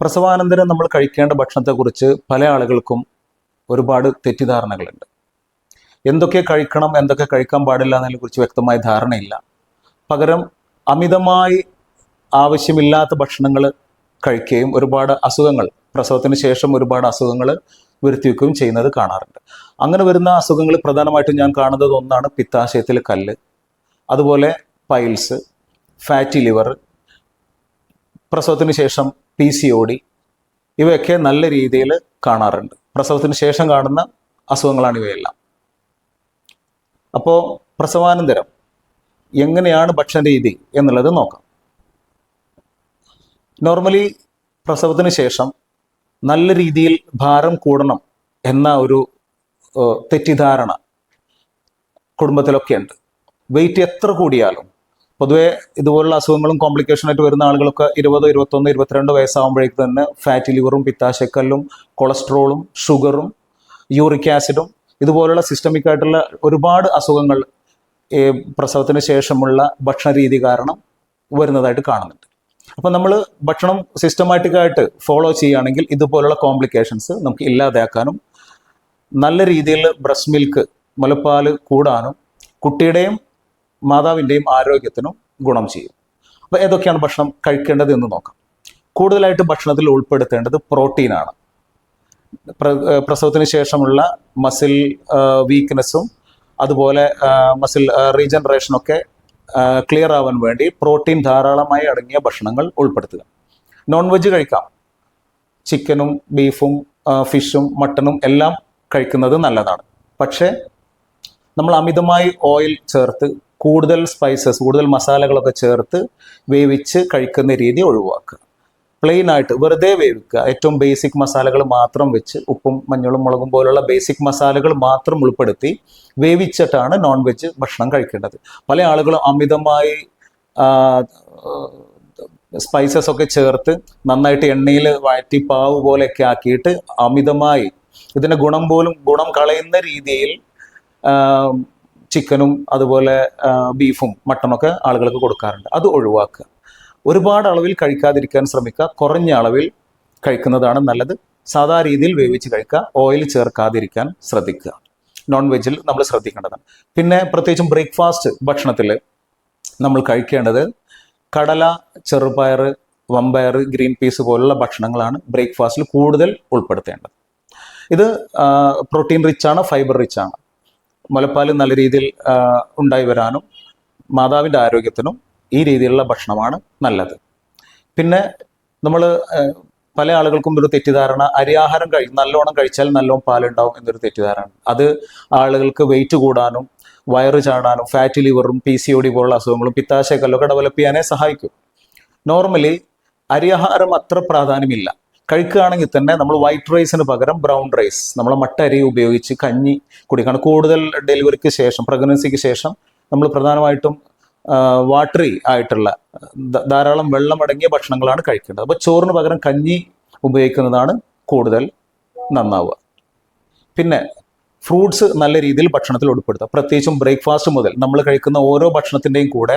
പ്രസവാനന്തരം നമ്മൾ കഴിക്കേണ്ട ഭക്ഷണത്തെക്കുറിച്ച് പല ആളുകൾക്കും ഒരുപാട് തെറ്റിദ്ധാരണകളുണ്ട്. എന്തൊക്കെ കഴിക്കണം എന്തൊക്കെ കഴിക്കാൻ പാടില്ല എന്നതിനെ കുറിച്ച് വ്യക്തമായ ധാരണയില്ല. പകരം അമിതമായി ആവശ്യമില്ലാത്ത ഭക്ഷണങ്ങൾ കഴിക്കുകയും ഒരുപാട് അസുഖങ്ങൾ പ്രസവത്തിന് ശേഷം ഒരുപാട് അസുഖങ്ങൾ വരുത്തിവെക്കുകയും ചെയ്യുന്നത് കാണാറുണ്ട്. അങ്ങനെ വരുന്ന അസുഖങ്ങൾ പ്രധാനമായിട്ടും ഞാൻ കാണുന്നത് ഒന്നാണ് പിത്താശയത്തിലെ കല്ല് അതുപോലെ പൈൽസ് ഫാറ്റി ലിവർ പ്രസവത്തിന് ശേഷം പി സി ഒ ഡി ഇവയൊക്കെ നല്ല രീതിയിൽ കാണാറുണ്ട്. പ്രസവത്തിന് ശേഷം കാണുന്ന അസുഖങ്ങളാണ് ഇവയെല്ലാം. അപ്പോൾ പ്രസവാനന്തരം എങ്ങനെയാണ് ഭക്ഷണ രീതി എന്നുള്ളത് നോക്കാം. നോർമലി പ്രസവത്തിന് ശേഷം നല്ല രീതിയിൽ ഭാരം കൂടണം എന്ന ഒരു തെറ്റിദ്ധാരണ കുടുംബത്തിലൊക്കെ ഉണ്ട് വെയിറ്റ് എത്ര കൂടിയാലും പൊതുവെ ഇതുപോലുള്ള അസുഖങ്ങളും കോംപ്ലിക്കേഷൻ ആയിട്ട് വരുന്ന ആളുകളൊക്കെ ഇരുപത് ഇരുപത്തൊന്ന് ഇരുപത്തിരണ്ട് വയസ്സാകുമ്പോഴേക്ക് തന്നെ ഫാറ്റി ലിവറും പിത്താശക്കല്ലും കൊളസ്ട്രോളും ഷുഗറും യൂറിക് ആസിഡും ഇതുപോലുള്ള സിസ്റ്റമിക് ആയിട്ടുള്ള ഒരുപാട് അസുഖങ്ങൾ ഈ പ്രസവത്തിന് ശേഷമുള്ള ഭക്ഷണ രീതി കാരണം വരുന്നതായിട്ട് കാണുന്നുണ്ട്. അപ്പം നമ്മൾ ഭക്ഷണം സിസ്റ്റമാറ്റിക്കായിട്ട് ഫോളോ ചെയ്യുകയാണെങ്കിൽ ഇതുപോലുള്ള കോംപ്ലിക്കേഷൻസ് നമുക്ക് ഇല്ലാതാക്കാനും നല്ല രീതിയിൽ ബ്രസ്റ്റ് മിൽക്ക് മുലപ്പാൽ കൂടാനും കുട്ടിയുടെയും മാതാവിന്റെയും ആരോഗ്യത്തിനും ഗുണം ചെയ്യും. അപ്പോൾ ഏതൊക്കെയാണ് ഭക്ഷണം കഴിക്കേണ്ടത് എന്ന് നോക്കാം. കൂടുതലായിട്ട് ഭക്ഷണത്തിൽ ഉൾപ്പെടുത്തേണ്ടത് പ്രോട്ടീനാണ് പ്ര- പ്രസവത്തിന് ശേഷമുള്ള മസിൽ വീക്ക്നെസ്സും അതുപോലെ മസിൽ റീജനറേഷനൊക്കെ ക്ലിയർ ആവാൻ വേണ്ടി പ്രോട്ടീൻ ധാരാളമായി അടങ്ങിയ ഭക്ഷണങ്ങൾ ഉൾപ്പെടുത്തുക. നോൺ വെജ് കഴിക്കാം ചിക്കനും ബീഫും ഫിഷും മട്ടണും എല്ലാം കഴിക്കുന്നത് നല്ലതാണ്. പക്ഷേ നമ്മൾ അമിതമായി ഓയിൽ ചേർത്ത് കൂടുതൽ സ്പൈസസ് കൂടുതൽ മസാലകളൊക്കെ ചേർത്ത് വേവിച്ച് കഴിക്കുന്ന രീതി ഒഴിവാക്കുക. പ്ലെയിൻ ആയിട്ട് വെറുതെ വേവിക്കുക. ഏറ്റവും ബേസിക് മസാലകൾ മാത്രം വെച്ച് ഉപ്പും മഞ്ഞളും മുളകും പോലുള്ള ബേസിക് മസാലകൾ മാത്രം ഉൾപ്പെടുത്തി വേവിച്ചിട്ടാണ് നോൺ വെജ് ഭക്ഷണം കഴിക്കേണ്ടത്. പല ആളുകളും അമിതമായി സ്പൈസസ് ഒക്കെ ചേർത്ത് നന്നായിട്ട് എണ്ണയിൽ വഴറ്റി പാവ് പോലെയൊക്കെ ആക്കിയിട്ട് അമിതമായി ഇതിന്റെ ഗുണം പോലും ഗുണം കളയുന്ന രീതിയിൽ ചിക്കനും അതുപോലെ ബീഫും മട്ടണൊക്കെ ആളുകൾക്ക് കൊടുക്കാറുണ്ട്. അത് ഒഴിവാക്കുക. ഒരുപാട് അളവിൽ കഴിക്കാതിരിക്കാൻ ശ്രമിക്കുക. കുറഞ്ഞ അളവിൽ കഴിക്കുന്നതാണ് നല്ലത്. സാധാ രീതിയിൽ വേവിച്ച് കഴിക്കുക. ഓയിൽ ചേർക്കാതിരിക്കാൻ ശ്രദ്ധിക്കുക. നോൺ വെജിൽ നമ്മൾ ശ്രദ്ധിക്കേണ്ടതാണ്. പിന്നെ പ്രത്യേകിച്ചും ബ്രേക്ക്ഫാസ്റ്റ് ഭക്ഷണത്തിൽ നമ്മൾ കഴിക്കേണ്ടത് കടല ചെറുപയർ വമ്പയർ ഗ്രീൻ പീസ് പോലുള്ള ഭക്ഷണങ്ങളാണ് ബ്രേക്ക്ഫാസ്റ്റിൽ കൂടുതൽ ഉൾപ്പെടുത്തേണ്ടത്. ഇത് പ്രോട്ടീൻ റിച്ചാണ് ഫൈബർ റിച്ചാണ് മുലപ്പാൽ നല്ല രീതിയിൽ ഉണ്ടായി വരാനും മാതാവിന്റെ ആരോഗ്യത്തിനും ഈ രീതിയിലുള്ള ഭക്ഷണമാണ് നല്ലത്. പിന്നെ നമ്മൾ പല ആളുകൾക്കും ഒരു തെറ്റിദ്ധാരണ. അരിയാഹാരം കഴി നല്ലോണം കഴിച്ചാൽ നല്ലോണം പാലുണ്ടാവും എന്നൊരു തെറ്റിദ്ധാരണ. അത് ആളുകൾക്ക് വെയിറ്റ് കൂടാനും വയറ് ചാടാനും ഫാറ്റ് ലിവറും പി സി ഒ ഡി പോലുള്ള അസുഖങ്ങളും പിത്താശയക്കല്ലൊക്കെ ഡെവലപ്പ് ചെയ്യാനേ സഹായിക്കും. നോർമലി അരിയാഹാരം അത്ര പ്രാധാന്യമില്ല. കഴിക്കുകയാണെങ്കിൽ തന്നെ നമ്മൾ വൈറ്റ് റൈസിന് പകരം ബ്രൗൺ റൈസ് നമ്മൾ മട്ടരി ഉപയോഗിച്ച് കഞ്ഞി കുടിക്കണം. കൂടുതൽ ഡെലിവറിക്ക് ശേഷം പ്രഗ്നൻസിക്ക് ശേഷം നമ്മൾ പ്രധാനമായിട്ടും വാട്ടറി ആയിട്ടുള്ള ധാരാളം വെള്ളമടങ്ങിയ ഭക്ഷണങ്ങളാണ് കഴിക്കേണ്ടത്. അപ്പോൾ ചോറിന് പകരം കഞ്ഞി ഉപയോഗിക്കുന്നതാണ് കൂടുതൽ നന്നാവുക. പിന്നെ ഫ്രൂട്ട്സ് നല്ല രീതിയിൽ ഭക്ഷണത്തിൽ ഉൾപ്പെടുത്തുക. പ്രത്യേകിച്ചും ബ്രേക്ക്ഫാസ്റ്റ് മുതൽ നമ്മൾ കഴിക്കുന്ന ഓരോ ഭക്ഷണത്തിന്റെയും കൂടെ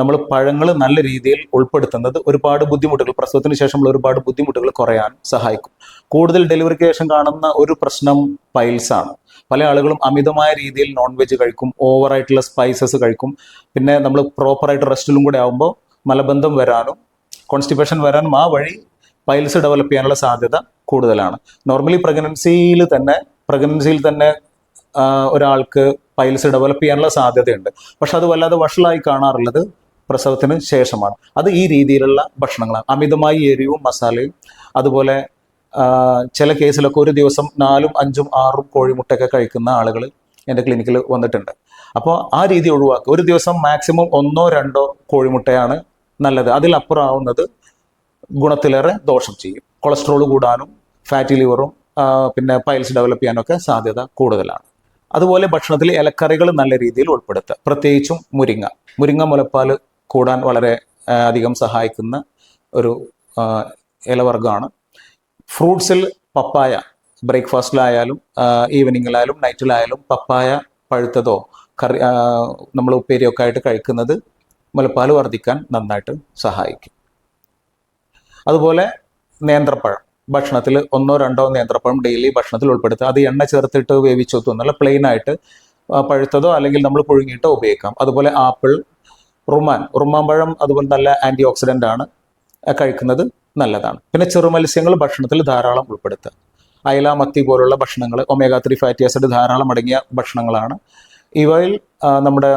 നമ്മൾ പഴങ്ങൾ നല്ല രീതിയിൽ ഉൾപ്പെടുത്തുന്നത് ഒരുപാട് ബുദ്ധിമുട്ടുകൾ പ്രസവത്തിന് ശേഷമുള്ള ഒരുപാട് ബുദ്ധിമുട്ടുകൾ കുറയാൻ സഹായിക്കും. കൂടുതൽ ഡെലിവറിക്ക് ശേഷം കാണുന്ന ഒരു പ്രശ്നം പൈൽസാണ് പല ആളുകളും അമിതമായ രീതിയിൽ നോൺ വെജ് കഴിക്കും ഓവറായിട്ടുള്ള സ്പൈസസ് കഴിക്കും. പിന്നെ നമ്മൾ പ്രോപ്പറായിട്ട് റെസ്റ്റിലും കൂടെ ആകുമ്പോൾ മലബന്ധം വരാനും കോൺസ്റ്റിപ്പേഷൻ വരാനും ആ വഴി പൈൽസ് ഡെവലപ്പ് ചെയ്യാനുള്ള സാധ്യത കൂടുതലാണ്. നോർമലി പ്രഗ്നൻസിയിൽ തന്നെ പ്രഗ്നൻസിയിൽ തന്നെ ഒരാൾക്ക് പൈൽസ് ഡെവലപ്പ് ചെയ്യാനുള്ള സാധ്യതയുണ്ട്. പക്ഷെ അത് വല്ലാതെ വഷളായി കാണാറുള്ളത് പ്രസവത്തിന് ശേഷമാണ്. അത് ഈ രീതിയിലുള്ള ഭക്ഷണങ്ങളാണ്. അമിതമായി എരിവും മസാലയും അതുപോലെ ചില കേസിലൊക്കെ ഒരു ദിവസം നാലും അഞ്ചും ആറും കോഴിമുട്ടയൊക്കെ കഴിക്കുന്ന ആളുകൾ എന്റെ ക്ലിനിക്കിൽ വന്നിട്ടുണ്ട്. അപ്പോൾ ആ രീതി ഒഴിവാക്കുക. ഒരു ദിവസം മാക്സിമം ഒന്നോ രണ്ടോ കോഴിമുട്ടയാണ് നല്ലത്. അതിലപ്പുറം ആവുന്നത് ഗുണത്തിലേറെ ദോഷം ചെയ്യും. കൊളസ്ട്രോൾ കൂടാനും ഫാറ്റി ലിവറും പിന്നെ പൈൽസ് ഡെവലപ്പ് ചെയ്യാനൊക്കെ സാധ്യത കൂടുതലാണ്. അതുപോലെ ഭക്ഷണത്തിൽ ഇലക്കറികൾ നല്ല രീതിയിൽ ഉൾപ്പെടുത്തുക. പ്രത്യേകിച്ചും മുരിങ്ങ. മുരിങ്ങ മുലപ്പാൽ കൂടാൻ വളരെ അധികം സഹായിക്കുന്ന ഒരു ഇലവർഗമാണ് ഫ്രൂട്ട്സിൽ പപ്പായ ബ്രേക്ക്ഫാസ്റ്റിലായാലും ഈവനിങ്ങിലായാലും നൈറ്റിലായാലും പപ്പായ പഴുത്തതോ കറി നമ്മൾ ഉപ്പേരിയൊക്കെ ആയിട്ട് കഴിക്കുന്നത് മുലപ്പാൽ വർദ്ധിക്കാൻ നന്നായിട്ട് സഹായിക്കും. അതുപോലെ നേന്ത്രപ്പഴം. ഭക്ഷണത്തിൽ ഒന്നോ രണ്ടോ നേന്ത്രപ്പഴം ഡെയിലി ഭക്ഷണത്തിൽ ഉൾപ്പെടുത്തുക. അത് എണ്ണ ചേർത്തിട്ട് വേവിച്ചൊത്തു നല്ല പ്ലെയിൻ ആയിട്ട് പഴുത്തതോ അല്ലെങ്കിൽ നമ്മൾ പുഴുങ്ങിയിട്ടോ ഉപയോഗിക്കാം. അതുപോലെ ആപ്പിൾ റുമാൻ. റുമാൻ പഴം അതുപോലെ നല്ല ആന്റി ഓക്സിഡന്റ് ആണ് കഴിക്കുന്നത് നല്ലതാണ്. പിന്നെ ചെറുമത്സ്യങ്ങൾ ഭക്ഷണത്തിൽ ധാരാളം ഉൾപ്പെടുത്തുക. അയല മത്തി പോലുള്ള ഭക്ഷണങ്ങൾ ഒമേഗ ത്രീ ഫാറ്റി ആസിഡ് ധാരാളം അടങ്ങിയ ഭക്ഷണങ്ങളാണ്. ഇവയിൽ നമ്മുടെ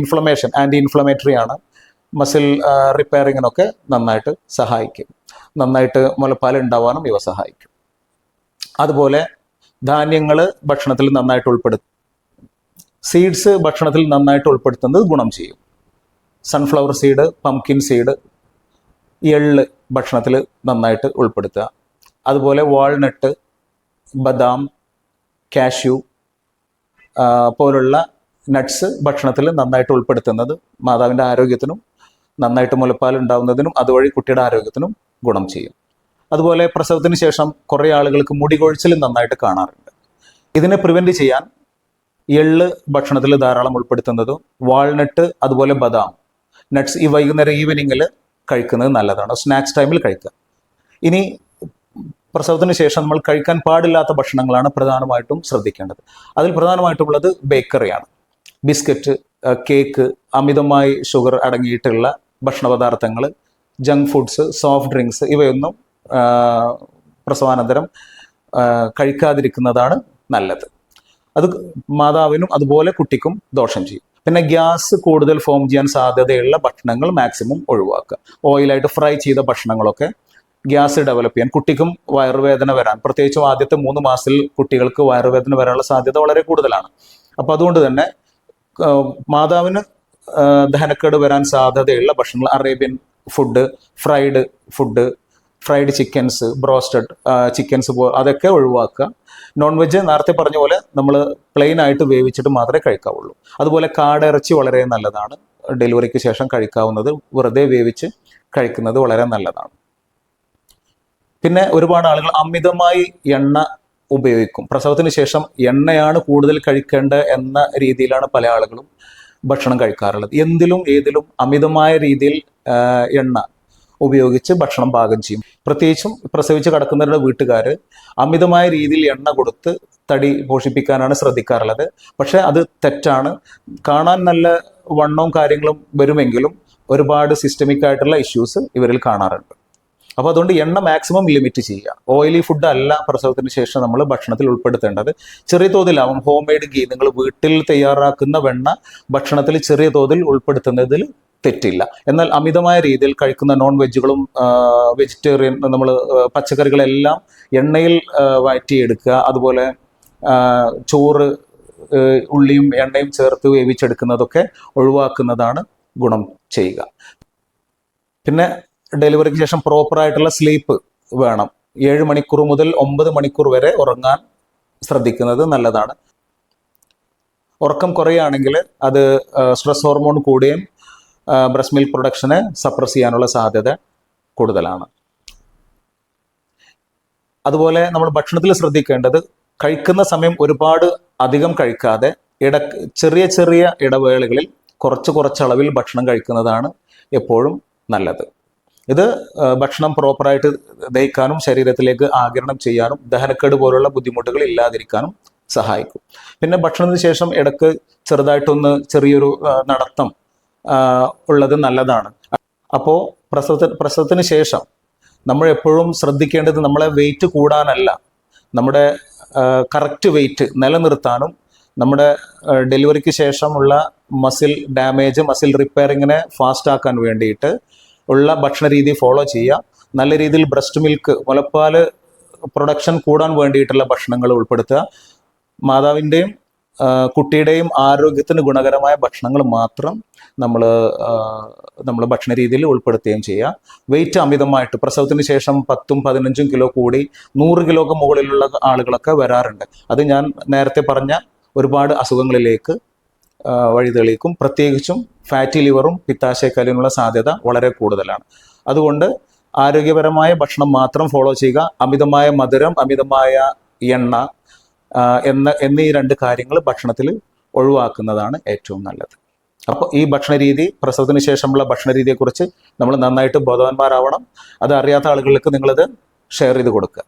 ഇൻഫ്ലമേഷൻ ആന്റി ഇൻഫ്ലമേറ്ററി ആണ്. മസിൽ റിപ്പയറിങ്ങിനൊക്കെ നന്നായിട്ട് സഹായിക്കും. നന്നായിട്ട് മുലപ്പാൽ ഉണ്ടാവാനും ഇവ സഹായിക്കും. അതുപോലെ ധാന്യങ്ങൾ ഭക്ഷണത്തിൽ നന്നായിട്ട് ഉൾപ്പെടുത്തും സീഡ്സ് ഭക്ഷണത്തിൽ നന്നായിട്ട് ഉൾപ്പെടുത്തുന്നത് ഗുണം ചെയ്യും. സൺഫ്ലവർ സീഡ് പംകിൻ സീഡ് എള്ള് ഭക്ഷണത്തിൽ നന്നായിട്ട് ഉൾപ്പെടുത്തുക. അതുപോലെ വാൾനട്ട് ബദാം കാഷ്യൂ പോലുള്ള നട്ട്സ് ഭക്ഷണത്തിൽ നന്നായിട്ട് ഉൾപ്പെടുത്തുന്നത് മാതാവിന്റെ ആരോഗ്യത്തിനും നന്നായിട്ട് മുലപ്പാൽ ഉണ്ടാകുന്നതിനും അതുവഴി കുട്ടിയുടെ ആരോഗ്യത്തിനും ഗുണം ചെയ്യും. അതുപോലെ പ്രസവത്തിന് ശേഷം കുറേ ആളുകൾക്ക് മുടി കൊഴിച്ചിൽ നന്നായിട്ട് കാണാറുണ്ട്. ഇതിനെ പ്രിവെന്റ് ചെയ്യാൻ എള്ള് ഭക്ഷണത്തിൽ ധാരാളം ഉൾപ്പെടുത്തുന്നതും വാൾനട്ട് അതുപോലെ ബദാം നട്ട്സ് ഈ വൈകുന്നേരം ഈവനിങ്ങിൽ കഴിക്കുന്നത് നല്ലതാണ്. സ്നാക്സ് ടൈമിൽ കഴിക്കുക. ഇനി പ്രസവത്തിന് ശേഷം നമ്മൾ കഴിക്കാൻ പാടില്ലാത്ത ഭക്ഷണങ്ങളാണ് പ്രധാനമായിട്ടും ശ്രദ്ധിക്കേണ്ടത്. അതിൽ പ്രധാനമായിട്ടുള്ളത് ബേക്കറിയാണ്. ബിസ്ക്കറ്റ് കേക്ക് അമിതമായി ഷുഗർ അടങ്ങിയിട്ടുള്ള ഭക്ഷണ പദാർത്ഥങ്ങൾ ജങ്ക് ഫുഡ്സ് സോഫ്റ്റ് ഡ്രിങ്ക്സ് ഇവയൊന്നും പ്രസവാനന്തരം കഴിക്കാതിരിക്കുന്നതാണ് നല്ലത്. അത് മാതാവിനും അതുപോലെ കുട്ടിക്കും ദോഷം ചെയ്യും. പിന്നെ ഗ്യാസ് കൂടുതൽ ഫോം ചെയ്യാൻ സാധ്യതയുള്ള ഭക്ഷണങ്ങൾ മാക്സിമം ഒഴിവാക്കുക. ഓയിലായിട്ട് ഫ്രൈ ചെയ്ത ഭക്ഷണങ്ങളൊക്കെ ഗ്യാസ് ഡെവലപ്പ് ചെയ്യാൻ കുട്ടിക്കും വയറുവേദന വരാൻ പ്രത്യേകിച്ചും ആദ്യത്തെ മൂന്ന് മാസത്തിൽ കുട്ടികൾക്ക് വയറുവേദന വരാനുള്ള സാധ്യത വളരെ കൂടുതലാണ്. അപ്പോൾ അതുകൊണ്ട് തന്നെ മാതാവിന് ദഹനക്കേട് വരാൻ സാധ്യതയുള്ള ഭക്ഷണങ്ങൾ Arabian food fried food fried chickens broasted chickens പോ അതൊക്കെ ഒഴിവാക്കുക. നോൺ വെജ് നേരത്തെ പറഞ്ഞ പോലെ നമ്മൾ പ്ലെയിൻ ആയിട്ട് വേവിച്ചിട്ട് മാത്രമേ കഴിക്കാവുള്ളൂ. അതുപോലെ കാടിറച്ചി വളരെ നല്ലതാണ്. ഡെലിവറിക്ക് ശേഷം കഴിക്കാവുന്നത് വെറുതെ വേവിച്ച് കഴിക്കുന്നത് വളരെ നല്ലതാണ്. പിന്നെ ഒരുപാട് ആളുകൾ അമിതമായി എണ്ണ ഉപയോഗിക്കും. പ്രസവത്തിന് ശേഷം എണ്ണയാണ് കൂടുതൽ കഴിക്കേണ്ടത് എന്ന രീതിയിലാണ് പല ആളുകളും ഭക്ഷണം കഴിക്കാറുള്ളത്. എന്തിലും ഏതിലും അമിതമായ രീതിയിൽ എണ്ണ ഉപയോഗിച്ച് ഭക്ഷണം പാകം ചെയ്യും. പ്രത്യേകിച്ചും പ്രസവിച്ച് കിടക്കുന്നവരുടെ വീട്ടുകാർ അമിതമായ രീതിയിൽ എണ്ണ കൊടുത്ത് തടി പോഷിപ്പിക്കാനാണ് ശ്രദ്ധിക്കാറുള്ളത്. പക്ഷേ അത് തെറ്റാണ്. കാണാൻ നല്ല വണ്ണവും കാര്യങ്ങളും വരുമെങ്കിലും ഒരുപാട് സിസ്റ്റമിക് ആയിട്ടുള്ള ഇഷ്യൂസ് ഇവരിൽ കാണാറുണ്ട്. അപ്പോൾ അതുകൊണ്ട് എണ്ണ മാക്സിമം ലിമിറ്റ് ചെയ്യുക. ഓയിലി ഫുഡ് അല്ല പ്രസവത്തിന് ശേഷം നമ്മൾ ഭക്ഷണത്തിൽ ഉൾപ്പെടുത്തേണ്ടത്. ചെറിയ തോതിലാവും ഹോം മെയ്ഡ് ഗീ നിങ്ങൾ വീട്ടിൽ തയ്യാറാക്കുന്ന വെണ്ണ ഭക്ഷണത്തിൽ ചെറിയ തോതിൽ ഉൾപ്പെടുത്തുന്നതിൽ തെറ്റില്ല. എന്നാൽ അമിതമായ രീതിയിൽ കഴിക്കുന്ന നോൺ വെജുകളും വെജിറ്റേറിയൻ നമ്മൾ പച്ചക്കറികളെല്ലാം എണ്ണയിൽ വയറ്റിയെടുക്കുക. അതുപോലെ ചോറ് ഉള്ളിയും എണ്ണയും ചേർത്ത് വേവിച്ചെടുക്കുന്നതൊക്കെ ഒഴിവാക്കുന്നതാണ് ഗുണം ചെയ്യുക. പിന്നെ ഡെലിവറിക്ക് ശേഷം പ്രോപ്പറായിട്ടുള്ള സ്ലീപ്പ് വേണം. ഏഴ് മണിക്കൂർ മുതൽ ഒമ്പത് മണിക്കൂർ വരെ ഉറങ്ങാൻ ശ്രദ്ധിക്കുന്നത് നല്ലതാണ്. ഉറക്കം കുറയുകയാണെങ്കിൽ അത് സ്ട്രെസ് ഹോർമോൺ കൂടുകയും ബ്രസ്റ്റ് മിൽക്ക് പ്രൊഡക്ഷനെ സപ്രസ് ചെയ്യാനുള്ള സാധ്യത കൂടുതലാണ്. അതുപോലെ നമ്മൾ ഭക്ഷണത്തിൽ ശ്രദ്ധിക്കേണ്ടത് കഴിക്കുന്ന സമയം ഒരുപാട് അധികം കഴിക്കാതെ ഇട ചെറിയ ചെറിയ ഇടവേളകളിൽ കുറച്ച് കുറച്ചളവിൽ ഭക്ഷണം കഴിക്കുന്നതാണ് എപ്പോഴും നല്ലത്. ഇത് ഭക്ഷണം പ്രോപ്പറായിട്ട് ദഹിക്കാനും ശരീരത്തിലേക്ക് ആകിരണം ചെയ്യാനും ദഹനക്കേട് പോലുള്ള ബുദ്ധിമുട്ടുകൾ ഇല്ലാതിരിക്കാനും സഹായിക്കും. പിന്നെ ഭക്ഷണത്തിന് ശേഷം ഇടയ്ക്ക് ചെറുതായിട്ടൊന്ന് ചെറിയൊരു നടത്തം ഉള്ളത് നല്ലതാണ്. അപ്പോൾ പ്രസവത്തിന് പ്രസവത്തിന് ശേഷം നമ്മൾ എപ്പോഴും ശ്രദ്ധിക്കേണ്ടത് നമ്മളെ വെയിറ്റ് കൂടാനല്ല. നമ്മുടെ കറക്റ്റ് വെയിറ്റ് നിലനിർത്താനും നമ്മുടെ ഡെലിവറിക്ക് ശേഷമുള്ള മസിൽ ഡാമേജ് മസിൽ റിപ്പയറിങ്ങിനെ ഫാസ്റ്റ് ആക്കാൻ വേണ്ടിയിട്ട് ഉള്ള ഭക്ഷണ രീതി ഫോളോ ചെയ്യുക. നല്ല രീതിയിൽ ബ്രസ്റ്റ് മിൽക്ക് മുലപ്പാൽ പ്രൊഡക്ഷൻ കൂടാൻ വേണ്ടിയിട്ടുള്ള ഭക്ഷണങ്ങൾ ഉൾപ്പെടുത്തുക. മാതാവിന്റെയും കുട്ടിയുടെയും ആരോഗ്യത്തിന് ഗുണകരമായ ഭക്ഷണങ്ങൾ മാത്രം നമ്മൾ നമ്മൾ ഭക്ഷണ രീതിയിൽ ഉൾപ്പെടുത്തുകയും ചെയ്യുക വെയിറ്റ് അമിതമായിട്ട് പ്രസവത്തിന് ശേഷം പത്തും പതിനഞ്ചും കിലോ കൂടി നൂറ് കിലോക്ക് മുകളിലുള്ള ആളുകളൊക്കെ വരാറുണ്ട്. അത് ഞാൻ നേരത്തെ പറഞ്ഞ ഒരുപാട് അസുഖങ്ങളിലേക്ക് വഴിതെളിക്കും പ്രത്യേകിച്ചും ഫാറ്റി ലിവറും പിത്താശയക്കാലിനുള്ള സാധ്യത വളരെ കൂടുതലാണ്. അതുകൊണ്ട് ആരോഗ്യപരമായ ഭക്ഷണം മാത്രം ഫോളോ ചെയ്യുക. അമിതമായ മധുരം അമിതമായ എണ്ണ എന്ന എന്നീ രണ്ട് കാര്യങ്ങൾ ഭക്ഷണത്തിൽ ഒഴിവാക്കുന്നതാണ് ഏറ്റവും നല്ലത്. അപ്പോൾ ഈ ഭക്ഷണ രീതി പ്രസവത്തിന് ശേഷമുള്ള ഭക്ഷണ രീതിയെക്കുറിച്ച് നമ്മൾ നന്നായിട്ട് ബോധവാന്മാരാവണം. അത് അറിയാത്ത ആളുകൾക്ക് നിങ്ങളിത് ഷെയർ ചെയ്ത് കൊടുക്കുക.